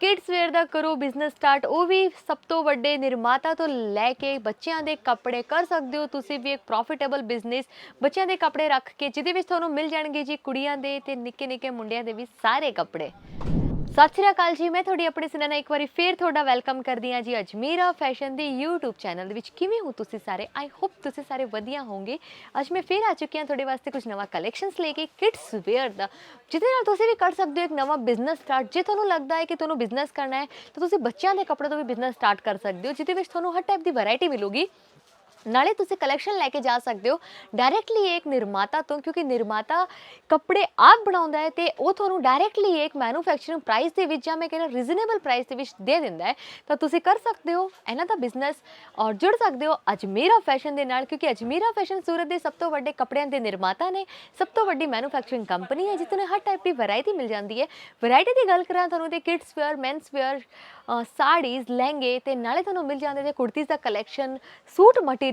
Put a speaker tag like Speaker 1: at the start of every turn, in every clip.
Speaker 1: Kids wear ਦਾ ਕਰੋ business start, ਉਹ ਵੀ ਸਭ ਤੋਂ ਵੱਡੇ ਨਿਰਮਾਤਾ ਤੋਂ ਲੈ ਕੇ ਬੱਚਿਆਂ ਦੇ ਕੱਪੜੇ ਕਰ ਸਕਦੇ ਹੋ। ਤੁਸੀਂ ਵੀ ਇੱਕ ਪ੍ਰੋਫਿਟੇਬਲ ਬਿਜ਼ਨਸ ਬੱਚਿਆਂ ਦੇ ਕੱਪੜੇ ਰੱਖ ਕੇ, ਜਿਹਦੇ ਵਿੱਚ ਤੁਹਾਨੂੰ ਮਿਲ ਜਾਣਗੇ ਜੀ ਕੁੜੀਆਂ ਦੇ ਤੇ ਨਿੱਕੇ ਨਿੱਕੇ ਮੁੰਡਿਆਂ ਦੇ ਵੀ ਸਾਰੇ ਕੱਪੜੇ। ਸਤਿ ਸ਼੍ਰੀ ਅਕਾਲ ਜੀ, ਮੈਂ ਤੁਹਾਡੀ ਆਪਣੀ ਸੁਨੈਨਾ ਇੱਕ ਵਾਰੀ ਫੇਰ ਤੁਹਾਡਾ ਵੈਲਕਮ ਕਰਦੀ ਹਾਂ ਜੀ ਅਜਮੀਰਾ ਫੈਸ਼ਨ ਦੀ YouTube ਚੈਨਲ ਦੇ ਵਿੱਚ। ਕਿਵੇਂ ਹੋ ਤੁਸੀਂ ਸਾਰੇ? ਆਈ ਹੋਪ ਤੁਸੀਂ ਸਾਰੇ ਵਧੀਆ ਹੋਵੋਗੇ। ਅੱਜ ਮੈਂ ਫੇਰ ਆ ਚੁੱਕੀ ਹਾਂ ਤੁਹਾਡੇ ਵਾਸਤੇ ਕੁਝ ਨਵਾਂ ਕਲੈਕਸ਼ਨਸ ਲੈ ਕੇ ਕਿਡਸ ਵੇਅਰ ਦਾ। ਜਿਹਦੇ ਨਾਲ ਤੁਸੀਂ ਵੀ ਕਰ ਸਕਦੇ ਹੋ ਇੱਕ ਨਵਾਂ ਬਿਜ਼ਨਸ ਸਟਾਰਟ ਜੇ ਤੁਹਾਨੂੰ ਲੱਗਦਾ ਹੈ ਕਿ ਤੁਹਾਨੂੰ ਬਿਜ਼ਨਸ ਕਰਨਾ ਹੈ, ਤਾਂ ਤੁਸੀਂ ਬੱਚਿਆਂ ਦੇ ਕੱਪੜੇ ਤੋਂ ਵੀ ਬਿਜ਼ਨਸ ਸਟਾਰਟ ਕਰ ਸਕਦੇ ਹੋ, ਜਿਹਦੇ ਵਿੱਚ ਤੁਹਾਨੂੰ ਹਰ ਟਾਈਪ ਦੀ ਵੈਰਾਈਟੀ ਮਿਲੂਗੀ। ਨਾਲੇ ਤੁਸੀਂ ਕਲੈਕਸ਼ਨ ਲੈ ਕੇ ਜਾ ਸਕਦੇ ਹੋ। ਡਾਇਰੈਕਟਲੀ ਇੱਕ ਨਿਰਮਾਤਾ ਤੋਂ, ਕਿਉਂਕਿ ਨਿਰਮਾਤਾ ਕੱਪੜੇ ਆਪ ਬਣਾਉਂਦਾ ਹੈ ਤੇ ਉਹ ਤੁਹਾਨੂੰ ਡਾਇਰੈਕਟਲੀ ਇੱਕ ਮੈਨੂਫੈਕਚਰਿੰਗ ਪ੍ਰਾਈਸ ਦੇ ਵਿੱਚ ਜਾਂ ਮੈਂ ਕਹਿੰਦਾ ਰੀਜ਼ਨੇਬਲ ਪ੍ਰਾਈਸ ਦੇ ਵਿੱਚ ਦੇ ਦਿੰਦਾ ਹੈ। ਤਾਂ ਤੁਸੀਂ ਕਰ ਸਕਦੇ ਹੋ, ਇਹਨਾਂ ਦਾ ਬਿਜ਼ਨਸ ਔਰ ਜੁੜ ਸਕਦੇ ਹੋ ਅਜਮੀਰਾ ਫੈਸ਼ਨ ਦੇ ਨਾਲ, ਕਿਉਂਕਿ ਅਜਮੀਰਾ ਫੈਸ਼ਨ ਸੂਰਤ ਦੇ ਸਭ ਤੋਂ ਵੱਡੇ ਕੱਪੜਿਆਂ ਦੇ ਨਿਰਮਾਤਾ ਨੇ, ਸਭ ਤੋਂ ਵੱਡੀ ਮੈਨੂਫੈਕਚਰਿੰਗ ਕੰਪਨੀ ਹੈ, ਜਿੱਥੇ ਹਰ ਟਾਈਪ ਦੀ ਵੈਰਾਈਟੀ ਮਿਲ ਜਾਂਦੀ ਹੈ। ਵੈਰਾਈਟੀ ਦੀ ਗੱਲ ਕਰਾਂ ਤੁਹਾਨੂੰ ਤੇ kids wear mens wear saris, ਲਹਿੰਗੇ ਤੇ ਨਾਲੇ ਤੁਹਾਨੂੰ ਮਿਲ ਜਾਂਦੇ ਨੇ ਕੁੜਤੀਜ਼ ਦਾ ਕਲੈਕਸ਼ਨ ਸੂਟ ਮਟੀਰੀਅਲ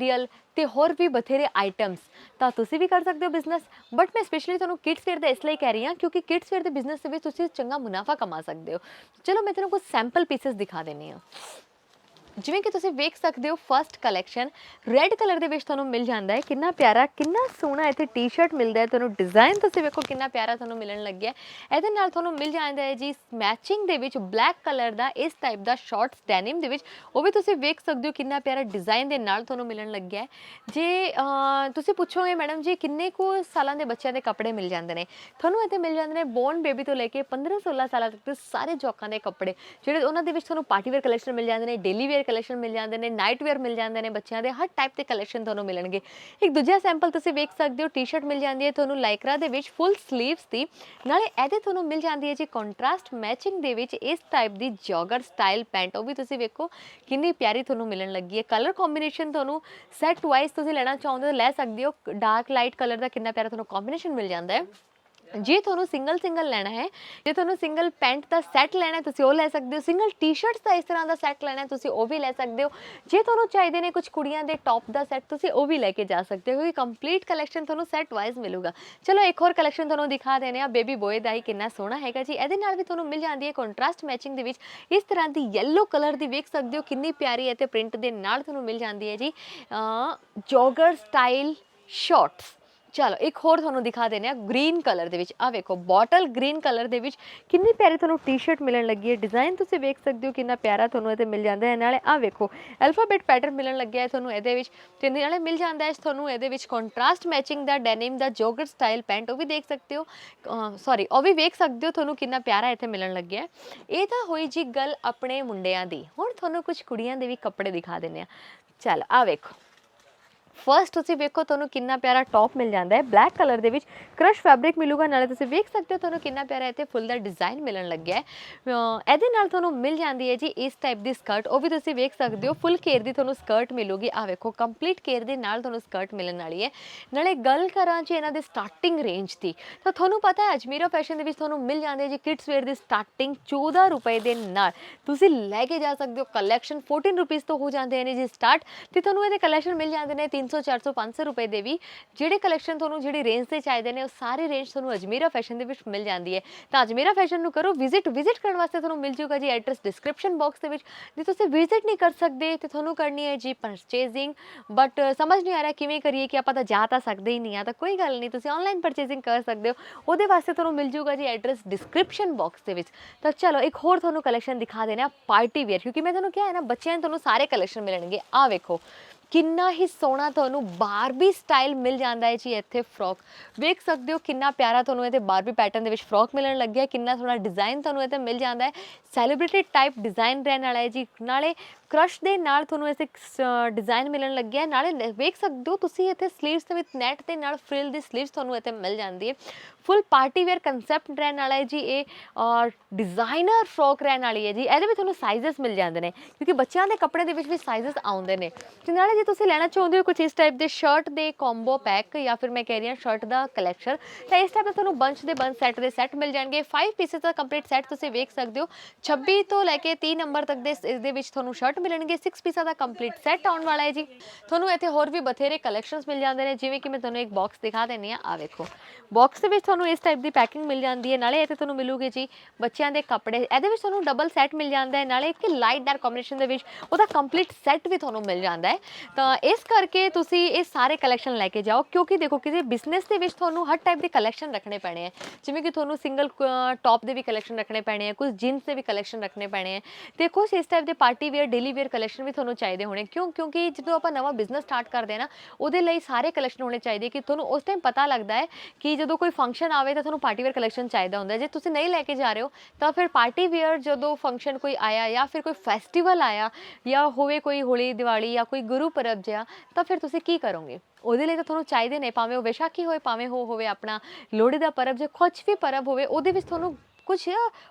Speaker 1: ਤੇ ਹੋਰ ਵੀ ਬਥੇਰੇ ਆਈਟਮਸ ਤਾਂ ਤੁਸੀਂ ਵੀ ਕਰ ਸਕਦੇ ਹੋ ਬਿਜ਼ਨਸ ਬਟ ਮੈਂ ਸਪੈਸ਼ਲੀ ਤੁਹਾਨੂੰ ਕਿਡਸ ਵੇਅਰ ਦਾ ਇਸ ਲਈ ਕਹਿ ਰਹੀ ਹਾਂ ਕਿਉਂਕਿ ਕਿਡਸ ਵੇਅਰ ਦੇ ਬਿਜ਼ਨਸ ਦੇ ਵਿੱਚ ਤੁਸੀਂ ਚੰਗਾ ਮੁਨਾਫਾ ਕਮਾ ਸਕਦੇ ਹੋ। ਚਲੋ ਮੈਂ ਤੁਹਾਨੂੰ ਕੁਝ ਸੈਂਪਲ ਪੀਸਸ ਦਿਖਾ ਦਿੰਨੀ ਹਾਂ। ਜਿਵੇਂ ਕਿ ਤੁਸੀਂ ਵੇਖ ਸਕਦੇ ਹੋ ਫਰਸਟ ਕਲੈਕਸ਼ਨ ਰੈੱਡ ਕਲਰ ਦੇ ਵਿੱਚ ਤੁਹਾਨੂੰ ਮਿਲ ਜਾਂਦਾ ਹੈ। ਕਿੰਨਾ ਪਿਆਰਾ, ਕਿੰਨਾ ਸੋਹਣਾ ਇੱਥੇ ਟੀ-ਸ਼ਰਟ ਮਿਲਦਾ ਹੈ। ਤੁਹਾਨੂੰ ਡਿਜ਼ਾਈਨ ਤੁਸੀਂ ਵੇਖੋ ਕਿੰਨਾ ਪਿਆਰਾ ਤੁਹਾਨੂੰ ਮਿਲਣ ਲੱਗਿਆ ਇਹਦੇ ਨਾਲ ਤੁਹਾਨੂੰ ਮਿਲ ਜਾਂਦਾ ਹੈ ਜੀ ਮੈਚਿੰਗ ਦੇ ਵਿੱਚ ਬਲੈਕ ਕਲਰ ਦਾ, ਇਸ ਟਾਈਪ ਦਾ ਸ਼ਾਰਟਸ ਡੈਨਿਮ ਦੇ ਵਿੱਚ। ਉਹ ਵੀ ਤੁਸੀਂ ਵੇਖ ਸਕਦੇ ਹੋ ਕਿੰਨਾ ਪਿਆਰਾ ਡਿਜ਼ਾਈਨ ਦੇ ਨਾਲ ਤੁਹਾਨੂੰ ਮਿਲਣ ਲੱਗਿਆ ਹੈ। ਜੇ ਤੁਸੀਂ ਪੁੱਛੋਗੇ ਮੈਡਮ ਜੀ, ਕਿੰਨੇ ਕੁ ਸਾਲਾਂ ਦੇ ਬੱਚਿਆਂ ਦੇ ਕੱਪੜੇ ਮਿਲ ਜਾਂਦੇ ਨੇ? ਤੁਹਾਨੂੰ ਇੱਥੇ ਮਿਲ ਜਾਂਦੇ ਨੇ ਬੋਰਨ ਬੇਬੀ ਤੋਂ ਲੈ ਕੇ 15 16 ਸਾਲਾਂ ਤੱਕ ਦੇ ਸਾਰੇ ਜੋਕਾਂ ਦੇ ਕੱਪੜੇ। ਜਿਹੜੇ ਉਹਨਾਂ ਦੇ ਵਿੱਚ ਤੁਹਾਨੂੰ ਪਾਰਟੀ ਵੇਅਰ ਕਲੈਕਸ਼ਨ ਮਿਲ ਜਾਂਦੇ ਨੇ ਡੇਲੀ ਵੇਅਰ ਕਲੈਕਸ਼ਨ ਮਿਲ ਜਾਂਦੇ ਨੇ ਨਾਈਟ ਵੇਅਰ ਮਿਲ ਜਾਂਦੇ ਨੇ ਬੱਚਿਆਂ ਦੇ, ਹਰ ਟਾਈਪ ਦੇ ਕਲੈਕਸ਼ਨ ਤੁਹਾਨੂੰ ਮਿਲਣਗੇ। ਇੱਕ ਦੂਜਾ ਸੈਂਪਲ ਤੁਸੀਂ ਵੇਖ ਸਕਦੇ ਹੋ ਟੀ-ਸ਼ਰਟ ਮਿਲ ਜਾਂਦੀ ਹੈ ਤੁਹਾਨੂੰ ਲਾਈਕਰਾ ਦੇ ਵਿੱਚ ਫੁੱਲ ਸਲੀਵਸ ਦੀ। ਨਾਲੇ ਇਹਦੇ ਤੁਹਾਨੂੰ ਮਿਲ ਜਾਂਦੀ ਹੈ ਜੀ ਕੰਟਰਾਸਟ ਮੈਚਿੰਗ ਦੇ ਵਿੱਚ ਇਸ ਟਾਈਪ ਦੀ ਜੌਗਰ ਸਟਾਈਲ ਪੈਂਟ ਉਹ ਵੀ ਤੁਸੀਂ ਵੇਖੋ, ਕਿੰਨੀ ਪਿਆਰੀ ਤੁਹਾਨੂੰ ਮਿਲਣ ਲੱਗੀ ਹੈ। ਕਲਰ ਕੰਬੀਨੇਸ਼ਨ ਤੁਹਾਨੂੰ ਸੈਟ ਵਾਈਜ਼ ਤੁਸੀਂ ਲੈਣਾ ਚਾਹੁੰਦੇ ਹੋ, ਲੈ ਸਕਦੇ ਹੋ। ਡਾਰਕ ਲਾਈਟ ਕਲਰ ਦਾ ਕਿੰਨਾ ਪਿਆਰਾ ਤੁਹਾਨੂੰ ਕੰਬੀਨੇਸ਼ਨ ਮਿਲ ਜਾਂਦਾ ਹੈ। ਜੇ ਤੁਹਾਨੂੰ ਸਿੰਗਲ ਸਿੰਗਲ ਲੈਣਾ ਹੈ, ਜੇ ਤੁਹਾਨੂੰ ਸਿੰਗਲ ਪੈਂਟ ਦਾ ਸੈੱਟ ਲੈਣਾ ਹੈ, ਤੁਸੀਂ ਉਹ ਲੈ ਸਕਦੇ ਹੋ। ਸਿੰਗਲ ਟੀ-ਸ਼ਰਟਸ ਦਾ ਇਸ ਤਰ੍ਹਾਂ ਦਾ ਸੈੱਟ ਲੈਣਾ ਹੈ, ਤੁਸੀਂ ਉਹ ਵੀ ਲੈ ਸਕਦੇ ਹੋ। ਜੇ ਤੁਹਾਨੂੰ ਚਾਹੀਦੇ ਨੇ ਕੁਝ ਕੁੜੀਆਂ ਦੇ ਟੌਪ ਦਾ ਸੈੱਟ ਤੁਸੀਂ ਉਹ ਵੀ ਲੈ ਕੇ ਜਾ ਸਕਦੇ ਹੋ, ਕਿਉਂਕਿ ਕੰਪਲੀਟ ਕਲੈਕਸ਼ਨ ਤੁਹਾਨੂੰ ਸੈੱਟ ਵਾਈਜ਼ ਮਿਲੂਗਾ। ਚਲੋ, ਇੱਕ ਹੋਰ ਕਲੈਕਸ਼ਨ ਤੁਹਾਨੂੰ ਦਿਖਾ ਦੇਣੇ ਆ ਬੇਬੀ ਬੋਏ ਦਾ ਹੀ ਕਿੰਨਾ ਸੋਹਣਾ ਹੈਗਾ ਜੀ। ਇਹਦੇ ਨਾਲ ਵੀ ਤੁਹਾਨੂੰ ਮਿਲ ਜਾਂਦੀ ਹੈ ਕੰਟਰਾਸਟ ਮੈਚਿੰਗ ਦੇ ਵਿੱਚ। ਇਸ ਤਰ੍ਹਾਂ ਦੀ ਯੈਲੋ ਕਲਰ ਦੀ ਵੇਖ ਸਕਦੇ ਹੋ, ਕਿੰਨੀ ਪਿਆਰੀ ਹੈ ਤੇ ਪ੍ਰਿੰਟ ਦੇ ਨਾਲ ਤੁਹਾਨੂੰ ਮਿਲ ਜਾਂਦੀ ਹੈ ਜੀ। ਜੋਗਰ ਸਟਾਈਲ ਸ਼ਾਰਟਸ ਚਲੋ, ਇੱਕ ਹੋਰ ਤੁਹਾਨੂੰ ਦਿਖਾ ਦਿੰਦੇ ਆ ਗ੍ਰੀਨ ਕਲਰ ਦੇ ਵਿੱਚ। ਆ ਵੇਖੋ, ਬੋਟਲ ਗ੍ਰੀਨ ਕਲਰ ਦੇ ਵਿੱਚ। ਕਿੰਨੀ ਪਿਆਰੀ ਤੁਹਾਨੂੰ ਟੀ-ਸ਼ਰਟ ਮਿਲਣ ਲੱਗੀ ਹੈ। ਡਿਜ਼ਾਈਨ ਤੁਸੀਂ ਵੇਖ ਸਕਦੇ ਹੋ ਕਿੰਨਾ ਪਿਆਰਾ ਤੁਹਾਨੂੰ ਇਹਦੇ ਮਿਲ ਜਾਂਦਾ ਹੈ। ਨਾਲੇ ਆ ਵੇਖੋ ਅਲਫਾਬੈਟ ਪੈਟਰਨ ਮਿਲਣ ਲੱਗਿਆ ਹੈ ਤੁਹਾਨੂੰ ਇਹਦੇ ਵਿੱਚ। ਤੇ ਨਾਲੇ ਮਿਲ ਜਾਂਦਾ ਹੈ ਤੁਹਾਨੂੰ ਇਹਦੇ ਵਿੱਚ ਕੰਟਰਾਸਟ ਮੈਚਿੰਗ ਦਾ ਡੈਨਿਮ ਦਾ ਜੋਗਰ ਸਟਾਈਲ ਪੈਂਟ ਉਹ ਵੀ ਦੇਖ ਸਕਦੇ ਹੋ। ਸੌਰੀ ਉਹ ਵੀ ਵੇਖ ਸਕਦੇ ਹੋ ਤੁਹਾਨੂੰ ਕਿੰਨਾ ਪਿਆਰਾ ਇੱਥੇ ਮਿਲਣ ਲੱਗਿਆ ਹੈ। ਇਹ ਤਾਂ ਹੋਈ ਜੀ ਗੱਲ ਆਪਣੇ ਮੁੰਡਿਆਂ ਦੀ। ਹੁਣ ਤੁਹਾਨੂੰ ਕੁਝ ਕੁੜੀਆਂ ਦੇ ਵੀ ਕੱਪੜੇ ਦਿਖਾ ਦਿੰਦੇ ਆ ਚਲ ਆ ਵੇਖੋ। ਫਰਸਟ ਤੁਸੀਂ ਵੇਖੋ ਤੁਹਾਨੂੰ ਕਿੰਨਾ ਪਿਆਰਾ ਟੌਪ ਮਿਲ ਜਾਂਦਾ ਹੈ। ਬਲੈਕ ਕਲਰ ਦੇ ਵਿੱਚ ਕ੍ਰਸ਼ ਫੈਬਰਿਕ ਮਿਲੂਗਾ। ਨਾਲੇ ਤੁਸੀਂ ਵੇਖ ਸਕਦੇ ਹੋ ਤੁਹਾਨੂੰ ਕਿੰਨਾ ਪਿਆਰਾ ਇੱਥੇ ਫੁੱਲ ਦਾ ਡਿਜ਼ਾਈਨ ਮਿਲਣ ਲੱਗਿਆ ਹੈ। ਇਹਦੇ ਨਾਲ ਤੁਹਾਨੂੰ ਮਿਲ ਜਾਂਦੀ ਹੈ ਜੀ ਇਸ ਟਾਈਪ ਦੀ ਸਕਰਟ ਉਹ ਵੀ ਤੁਸੀਂ ਵੇਖ ਸਕਦੇ ਹੋ ਫੁੱਲ ਕੇਅਰ ਦੀ ਤੁਹਾਨੂੰ ਸਕਰਟ ਮਿਲੂਗੀ। ਆ ਵੇਖੋ ਕੰਪਲੀਟ ਕੇਅਰ ਦੇ ਨਾਲ ਤੁਹਾਨੂੰ ਸਕਰਟ ਮਿਲਣ ਵਾਲੀ ਹੈ। ਨਾਲੇ ਗੱਲ ਕਰਾਂ ਜੀ ਇਹਨਾਂ ਦੇ ਸਟਾਰਟਿੰਗ ਰੇਂਜ ਦੀ, ਤਾਂ ਤੁਹਾਨੂੰ ਪਤਾ ਹੈ ਅਜਮੀਰਾ ਫੈਸ਼ਨ ਦੇ ਵਿੱਚ ਤੁਹਾਨੂੰ ਮਿਲ ਜਾਂਦੇ ਜੀ ਕਿਡਸ ਵੇਅਰ ਦੀ ਸਟਾਰਟਿੰਗ 14 ਰੁਪਏ ਦੇ ਨਾਲ। ਤੁਸੀਂ ਲੈ ਕੇ ਜਾ ਸਕਦੇ ਹੋ। ਕਲੈਕਸ਼ਨ 14 ਰੁਪਏ ਤੋਂ ਹੋ ਜਾਂਦੇ ਨੇ ਜੀ ਸਟਾਰਟ ਤੇ ਤੁਹਾਨੂੰ ਇਹਦੇ ਕਲੈਕਸ਼ਨ ਮਿਲ ਜਾਂਦੇ ਨੇ 300 400 500 ਰੁਪਏ ਦੇ ਵੀ ਜਿਹੜੇ ਕਲੈਕਸ਼ਨ ਤੁਹਾਨੂੰ ਜਿਹੜੀ ਰੇਂਜ ਦੇ ਚਾਹੀਦੇ ਨੇ, ਉਹ ਸਾਰੇ ਰੇਂਜ ਤੁਹਾਨੂੰ ਅਜਮੀਰਾ ਫੈਸ਼ਨ ਦੇ ਵਿੱਚ ਮਿਲ ਜਾਂਦੀ ਹੈ। ਤਾਂ ਅਜਮੀਰਾ ਫੈਸ਼ਨ ਨੂੰ ਕਰੋ ਵਿਜ਼ਿਟ ਵਿਜ਼ਿਟ ਕਰਨ ਵਾਸਤੇ ਤੁਹਾਨੂੰ ਮਿਲ ਜੂਗਾ ਜੀ ਐਡਰੈਸ ਡਿਸਕ੍ਰਿਪਸ਼ਨ ਬਾਕਸ ਦੇ ਵਿੱਚ। ਜੇ ਤੁਸੀਂ ਵਿਜ਼ਿਟ ਨਹੀਂ ਕਰ ਸਕਦੇ ਤੇ ਤੁਹਾਨੂੰ ਕਰਨੀ ਹੈ ਜੀ ਪਰਚੇਜ਼ਿੰਗ ਬਟ ਸਮਝ ਨਹੀਂ ਆ ਰਿਹਾ ਕਿਵੇਂ ਕਰੀਏ ਕਿ ਆਪਾਂ ਤਾਂ ਜਾ ਤਾਂ ਸਕਦੇ ਹੀ ਨਹੀਂ ਆ, ਤਾਂ ਕੋਈ ਗੱਲ ਨਹੀਂ, ਤੁਸੀਂ ਆਨਲਾਈਨ ਪਰਚੇਜ਼ਿੰਗ ਕਰ ਸਕਦੇ ਹੋ। ਉਹਦੇ ਵਾਸਤੇ ਤੁਹਾਨੂੰ ਮਿਲ ਜੂਗਾ ਜੀ ਐਡਰੈਸ ਡਿਸਕ੍ਰਿਪਸ਼ਨ ਬਾਕਸ ਦੇ ਵਿੱਚ। ਤਾਂ ਚਲੋ, ਇੱਕ ਹੋਰ ਤੁਹਾਨੂੰ ਕਲੈਕਸ਼ਨ ਦਿਖਾ ਦੇਣਾ ਪਾਰਟੀ ਵੇਅਰ ਕਿਉਂਕਿ ਮੈਂ ਤੁਹਾਨੂੰ ਕਿਹਾ ਹੈ ਨਾ, ਬੱਚਿਆਂ ਨੂੰ ਤੁਹਾਨੂੰ ਸਾਰੇ ਕਲੈਕਸ਼ਨ ਮਿਲਣਗੇ। ਆ ਵੇਖੋ ਕਿੰਨਾ ਹੀ ਸੋਹਣਾ ਤੁਹਾਨੂੰ ਬਾਰਬੀ ਸਟਾਈਲ ਮਿਲ ਜਾਂਦਾ ਹੈ ਜੀ ਇੱਥੇ ਫਰੋਕ ਵੇਖ ਸਕਦੇ ਹੋ ਕਿੰਨਾ ਪਿਆਰਾ ਤੁਹਾਨੂੰ ਇੱਥੇ ਬਾਰਬੀ ਪੈਟਰਨ ਦੇ ਵਿੱਚ ਫਰੋਕ ਮਿਲਣ ਲੱਗਿਆ ਕਿੰਨਾ ਸੋਹਣਾ ਡਿਜ਼ਾਈਨ ਤੁਹਾਨੂੰ ਇੱਥੇ ਮਿਲ ਜਾਂਦਾ ਹੈ। ਸੈਲੀਬ੍ਰਿਟੀ ਟਾਈਪ ਡਿਜ਼ਾਈਨ ਰਹਿਣ ਵਾਲਾ ਹੈ ਜੀ। ਨਾਲੇ ਕ੍ਰਸ਼ ਦੇ ਨਾਲ ਤੁਹਾਨੂੰ ਇਸੇ ਡਿਜ਼ਾਈਨ ਮਿਲਣ ਲੱਗਿਆ। ਹੈ। ਨਾਲੇ ਵੇਖ ਸਕਦੇ ਹੋ ਤੁਸੀਂ ਇੱਥੇ ਸਲੀਵਸ ਦੇ ਵਿੱਚ ਨੈਟ ਦੇ ਨਾਲ ਫ੍ਰਿਲ ਦੀ ਸਲੀਵਸ ਤੁਹਾਨੂੰ ਇੱਥੇ ਮਿਲ ਜਾਂਦੀ ਹੈ। ਫੁੱਲ ਪਾਰਟੀ ਵੇਅਰ ਕਨਸੈਪਟ ਰਹਿਣ ਵਾਲਾ ਹੈ ਜੀ ਇਹ ਔਰ ਡਿਜ਼ਾਈਨਰ ਫਰੋਕ ਰਹਿਣ ਵਾਲੀ ਹੈ ਜੀ। ਇਹਦੇ ਵਿੱਚ ਤੁਹਾਨੂੰ ਸਾਈਜ਼ਸ ਮਿਲ ਜਾਂਦੇ ਨੇ, ਕਿਉਂਕਿ ਬੱਚਿਆਂ ਦੇ ਕੱਪੜੇ ਦੇ ਵਿੱਚ ਵੀ ਸਾਈਜ਼ਸ ਆਉਂਦੇ ਨੇ। ਤੇ ਨਾਲੇ ਜੇ ਤੁਸੀਂ ਲੈਣਾ ਚਾਹੁੰਦੇ ਹੋ ਕੁਝ ਇਸ ਟਾਈਪ ਦੇ ਸ਼ਰਟ ਦੇ ਕੰਬੋ ਪੈਕ ਜਾਂ ਫਿਰ ਮੈਂ ਕਹਿ ਰਹੀ ਹਾਂ ਸ਼ਰਟ ਦਾ ਕਲੈਕਸ਼ਨ ਤਾਂ ਇਸ ਟਾਈਪ ਦਾ ਤੁਹਾਨੂੰ ਬੰਚ ਦੇ ਬੰਚ ਸੈੱਟ ਦੇ ਸੈੱਟ ਮਿਲ ਜਾਣਗੇ। 5 ਪੀਸਸ ਦਾ ਕੰਪਲੀਟ ਸੈੱਟ ਤੁਸੀਂ ਵੇਖ ਸਕਦੇ ਹੋ। 26 ਤੋਂ ਲੈ ਕੇ 30 ਨੰਬਰ ਤੱਕ ਦੇ ਇਸ ਦੇ ਵਿੱਚ ਤੁਹਾਨੂੰ ਸ਼ਰਟ ਸਟਾਰਟ ਮਿਲਣਗੇ 6 ਪੀਸਾਂ ਦਾ ਕੰਪਲੀਟ ਸੈੱਟ ਆਉਣ ਵਾਲਾ ਹੈ ਜੀ। ਤੁਹਾਨੂੰ ਇੱਥੇ ਹੋਰ ਵੀ ਬਥੇਰੇ ਕਲੈਕਸ਼ਨਸ ਮਿਲ ਜਾਂਦੇ ਨੇ, ਜਿਵੇਂ ਕਿ ਮੈਂ ਤੁਹਾਨੂੰ ਇੱਕ ਬਾਕਸ ਦਿਖਾ ਦਿੰਨੀ ਆ ਆ ਵੇਖੋ। ਬਾਕਸ ਦੇ ਵਿੱਚ ਤੁਹਾਨੂੰ ਇਸ ਟਾਈਪ ਦੀ ਪੈਕਿੰਗ ਮਿਲ ਜਾਂਦੀ ਹੈ, ਨਾਲੇ ਇੱਥੇ ਤੁਹਾਨੂੰ ਮਿਲੂਗੇ ਜੀ ਬੱਚਿਆਂ ਦੇ ਕੱਪੜੇ। ਇਹਦੇ ਵਿੱਚ ਤੁਹਾਨੂੰ ਡਬਲ ਸੈੱਟ ਮਿਲ ਜਾਂਦਾ ਹੈ, ਨਾਲੇ ਇੱਕ ਲਾਈਟ ਡਾਰਕ ਕੰਬੀਨੇਸ਼ਨ ਦੇ ਵਿੱਚ ਉਹਦਾ ਕੰਪਲੀਟ ਸੈੱਟ ਵੀ ਤੁਹਾਨੂੰ ਮਿਲ ਜਾਂਦਾ ਹੈ। ਤਾਂ ਇਸ ਕਰਕੇ ਤੁਸੀਂ ਇਹ ਸਾਰੇ ਕਲੈਕਸ਼ਨ ਲੈ ਕੇ ਜਾਓ, ਕਿਉਂਕਿ ਦੇਖੋ ਕਿਸੇ ਬਿਜ਼ਨਸ ਦੇ ਵਿੱਚ ਤੁਹਾਨੂੰ ਹਰ ਟਾਈਪ ਦੇ ਕਲੈਕਸ਼ਨ ਰੱਖਣੇ ਪੈਣੇ ਹੈ ਜਿਵੇਂ ਕਿ ਤੁਹਾਨੂੰ ਸਿੰਗਲ ਟੌਪ ਦੇ ਵੀ ਕਲੈਕਸ਼ਨ ਰੱਖਣੇ ਪੈਣੇ ਹੈ ਕੁਝ ਜੀਨਸ ਦੇ ਵੀ ਕਲੈਕਸ਼ਨ ਰੱਖਣੇ ਪੈਣੇ ਹੈ ਤੇ ਕੁਝ ਇਸ ਟਾਈਪ ਦੇ party wear daily wear collection ਵੀ ਤੁਹਾਨੂੰ ਚਾਹੀਦੇ ਹੋਣੇ। ਕਿਉਂ? ਕਿਉਂਕਿ ਜਦੋਂ ਆਪਾਂ ਨਵਾਂ ਬਿਜ਼ਨਸ ਸਟਾਰਟ ਕਰਦੇ ਹਾਂ ਨਾ, ਉਹਦੇ ਲਈ ਸਾਰੇ ਕਲੈਕਸ਼ਨ ਹੋਣੇ ਚਾਹੀਦੇ ਕਿ ਤੁਹਾਨੂੰ ਉਸ ਟਾਈਮ ਪਤਾ ਲੱਗਦਾ ਹੈ ਕਿ ਜਦੋਂ ਕੋਈ ਫੰਕਸ਼ਨ ਆਵੇ ਤਾਂ ਤੁਹਾਨੂੰ ਪਾਰਟੀ ਵੇਅਰ ਕਲੈਕਸ਼ਨ ਚਾਹੀਦਾ ਹੁੰਦਾ ਜੇ ਤੁਸੀਂ ਨਹੀਂ ਲੈ ਕੇ ਜਾ ਰਹੇ ਹੋ, ਤਾਂ ਫਿਰ ਪਾਰਟੀ ਵੇਅਰ ਜਦੋਂ ਫੰਕਸ਼ਨ ਕੋਈ ਆਇਆ ਜਾਂ ਫਿਰ ਕੋਈ ਫੈਸਟੀਵਲ ਆਇਆ ਜਾਂ ਹੋਵੇ ਕੋਈ ਹੋਲੀ, ਦੀਵਾਲੀ ਜਾਂ ਕੋਈ ਗੁਰੂ ਪਰਬ ਜਿਹਾ, ਤਾਂ ਫਿਰ ਤੁਸੀਂ ਕੀ ਕਰੋਗੇ? ਉਹਦੇ ਲਈ ਤਾਂ ਤੁਹਾਨੂੰ ਚਾਹੀਦੇ ਨੇ, ਭਾਵੇਂ ਉਹ ਵਿਸਾਖੀ ਹੋਏ, ਭਾਵੇਂ ਹੋ ਹੋਵੇ ਆਪਣਾ ਲੋਹੜੀ ਦਾ ਪਰਬ ਜੇ ਕੁਝ ਵੀ ਪਰਬ ਹੋਵੇ, ਉਹਦੇ ਵਿੱਚ ਤੁਹਾਨੂੰ ਕੁਝ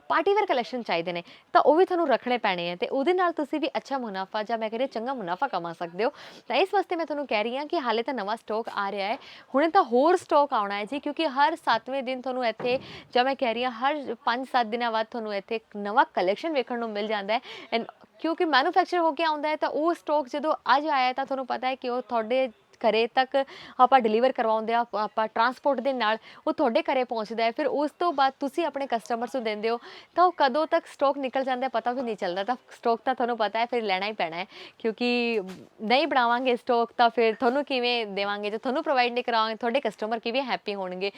Speaker 1: ਪਾਰਟੀਵੇਅਰ ਕਲੈਕਸ਼ਨ ਚਾਹੀਦੇ ਨੇ, ਤਾਂ ਉਹ ਵੀ ਤੁਹਾਨੂੰ ਰੱਖਣੇ ਪੈਣੇ ਆ ਤੇ ਉਹਦੇ ਨਾਲ ਤੁਸੀਂ ਵੀ ਅੱਛਾ ਮੁਨਾਫਾ ਜਾਂ ਮੈਂ ਕਹਿੰਦੀ ਚੰਗਾ ਮੁਨਾਫਾ ਕਮਾ ਸਕਦੇ ਹੋ। ਤਾਂ ਇਸ ਵਾਸਤੇ ਮੈਂ ਤੁਹਾਨੂੰ ਕਹਿ ਰਹੀ ਹਾਂ ਕਿ ਹਾਲੇ ਤਾਂ ਨਵਾਂ ਸਟਾਕ ਆ ਰਿਹਾ ਹੈ। ਹੁਣੇ ਤਾਂ ਹੋਰ ਸਟਾਕ ਆਉਣਾ ਹੈ ਜੀ, ਕਿਉਂਕਿ ਹਰ 7ਵੇਂ ਦਿਨ ਤੁਹਾਨੂੰ ਇੱਥੇ ਜਾਂ ਮੈਂ ਕਹਿ ਰਹੀ ਹਾਂ ਹਰ 5-7 ਦਿਨਾਂ ਬਾਅਦ ਤੁਹਾਨੂੰ ਇੱਥੇ ਇੱਕ ਨਵਾਂ ਕਲੈਕਸ਼ਨ ਵੇਖਣ ਨੂੰ ਮਿਲ ਜਾਂਦਾ ਹੈ। ਐਂਡ ਕਿਉਂਕਿ ਮੈਨੂਫੈਕਚਰ ਹੋ ਕੇ ਆਉਂਦਾ ਹੈ, ਤਾਂ ਉਹ ਸਟਾਕ ਜਦੋਂ ਅੱਜ ਆਇਆ ਤਾਂ ਤੁਹਾਨੂੰ ਪਤਾ ਹੈ ਕਿ ਉਹ ਤੁਹਾਡੇ ਘਰੇ ਤੱਕ ਆਪਾਂ ਡਿਲੀਵਰ ਕਰਵਾਉਂਦੇ ਆ ਆਪਾਂ- ਟਰਾਂਸਪੋਰਟ ਦੇ ਨਾਲ ਉਹ ਤੁਹਾਡੇ ਘਰੇ ਪਹੁੰਚਦਾ ਹੈ। ਫਿਰ ਉਸ ਤੋਂ ਬਾਅਦ ਤੁਸੀਂ ਆਪਣੇ ਕਸਟਮਰਸ ਨੂੰ ਦਿੰਦੇ ਹੋ। ਤਾਂ ਉਹ ਕਦੋਂ ਤੱਕ ਸਟਾਕ ਨਿਕਲ ਜਾਂਦਾ ਪਤਾ ਵੀ ਨਹੀਂ ਚੱਲਦਾ। ਤਾਂ ਸਟਾਕ ਤਾਂ ਤੁਹਾਨੂੰ ਪਤਾ ਹੈ, ਫਿਰ ਲੈਣਾ ਹੀ ਪੈਣਾ ਹੈ। ਕਿਉਂਕਿ ਨਹੀਂ ਬਣਾਵਾਂਗੇ ਸਟਾਕ ਤਾਂ ਫਿਰ ਤੁਹਾਨੂੰ ਕਿਵੇਂ ਦੇਵਾਂਗੇ? ਜੇ ਤੁਹਾਨੂੰ ਪ੍ਰੋਵਾਈਡ ਨਹੀਂ ਕਰਾਵਾਂਗੇ, ਤੁਹਾਡੇ ਕਸਟਮਰ ਕਿਵੇਂ ਹੈਪੀ ਹੋਣਗੇ?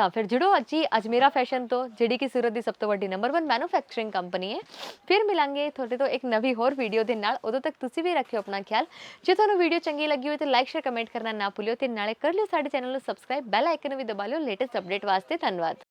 Speaker 1: ਤਾਂ ਫਿਰ ਜੁੜੋ ਅੱਜ ਹੀ ਅਜਮੇਰਾ ਫੈਸ਼ਨ ਤੋਂ, ਜਿਹੜੀ ਕਿ ਸੂਰਤ ਦੀ ਸਭ ਤੋਂ ਵੱਡੀ ਨੰਬਰ 1 ਮੈਨੂਫੈਕਚਰਿੰਗ ਕੰਪਨੀ ਹੈ। ਫਿਰ ਮਿਲਾਂਗੇ ਤੁਹਾਡੇ ਤੋਂ ਇੱਕ ਨਵੀਂ ਹੋਰ ਵੀਡੀਓ ਦੇ ਨਾਲ। ਉਦੋਂ ਤੱਕ ਤੁਸੀਂ ਵੀ ਰੱਖਿਓ ਆਪਣਾ ਖਿਆਲ। ਜੇ ਤੁਹਾਨੂੰ ਵੀਡੀਓ ਚੰਗੀ ਲੱਗੀ ਹੋਵੇ ਤਾਂ ਲਾਈਕ ਸ਼ੇਅਰ ਕਮੈਂਟ ਕਰਨਾ ਨਾ ਭੁੱਲਿਓ ਤੇ ਨਾਲੇ ਕਰ ਲਿਓ ਸਾਡੇ ਚੈਨਲ ਨੂੰ ਸਬਸਕ੍ਰਾਈਬ ਬੈਲ ਆਈਕਨ ਵੀ ਦਬਾ ਲਿਓ। ਲੇਟੈਸਟ ਅਪਡੇਟ ਵਾਸਤੇ ਧੰਨਵਾਦ।